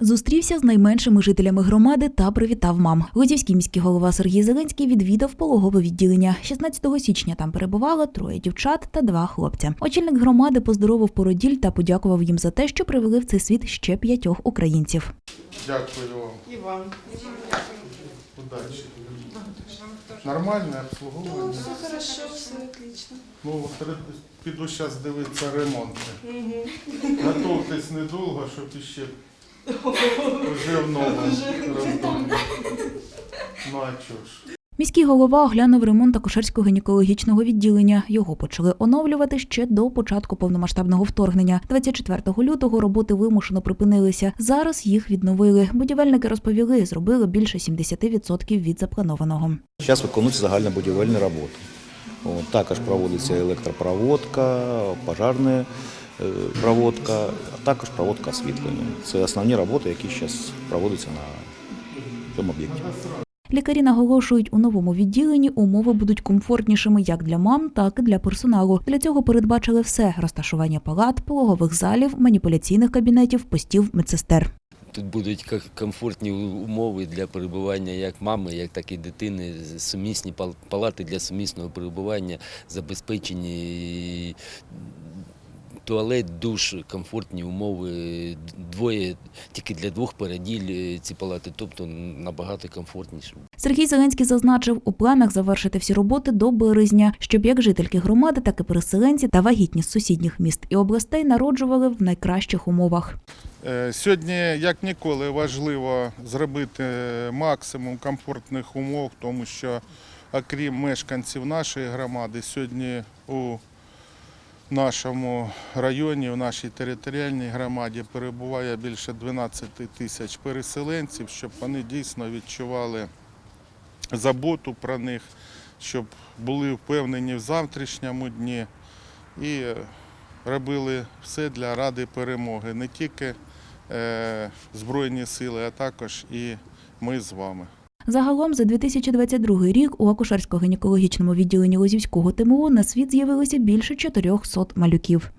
Зустрівся з найменшими жителями громади та привітав мам. Лозівський міський голова Сергій Зеленський відвідав пологове відділення. 16 січня там перебувало троє дівчат та два хлопця. Очільник громади поздоровив породіль та подякував їм за те, що привели в цей світ ще п'ятьох українців. Дякую вам. І вам. Удачі. Нормальне обслуговування. Все хорошо, все отлично. Ну, піду зараз дивитися ремонти. Готовтесь недовго, щоб іще вже в новому. Ну а чого ж? Міський голова оглянув ремонт акушерського гінекологічного відділення. Його почали оновлювати ще до початку повномасштабного вторгнення. 24 лютого роботи вимушено припинилися. Зараз їх відновили. Будівельники розповіли, зробили більше 70% від запланованого. Зараз виконуються загальнобудівельні роботи. Також проводиться електропроводка, пожарна е, проводка, а також проводка освітлення. Це основні роботи, які зараз проводяться на цьому об'єкті. Лікарі наголошують, у новому відділенні умови будуть комфортнішими як для мам, так і для персоналу. Для цього передбачили все: розташування палат, пологових залів, маніпуляційних кабінетів, постів медсестер. Тут будуть комфортні умови для перебування як мами, як так і дитини, сумісні палати для сумісного перебування, забезпечені туалет, душ, комфортні умови, двоє тільки для двох переділь ці палати, тобто набагато комфортніше. Сергій Зеленський зазначив, у планах завершити всі роботи до березня, щоб як жительки громади, так і переселенці та вагітні з сусідніх міст і областей народжували в найкращих умовах. Е, Сьогодні, як ніколи, важливо зробити максимум комфортних умов, тому що, окрім мешканців нашої громади, сьогодні у нашому районі, в нашій територіальній громаді перебуває більше 12 тисяч переселенців, щоб вони дійсно відчували заботу про них, щоб були впевнені в завтрашньому дні і робили все для ради перемоги. Не тільки е, Збройні сили, а також і ми з вами. Загалом за 2022 рік у акушерсько-гінекологічному відділенні Лозівського ТМО на світ з'явилося більше 400 малюків.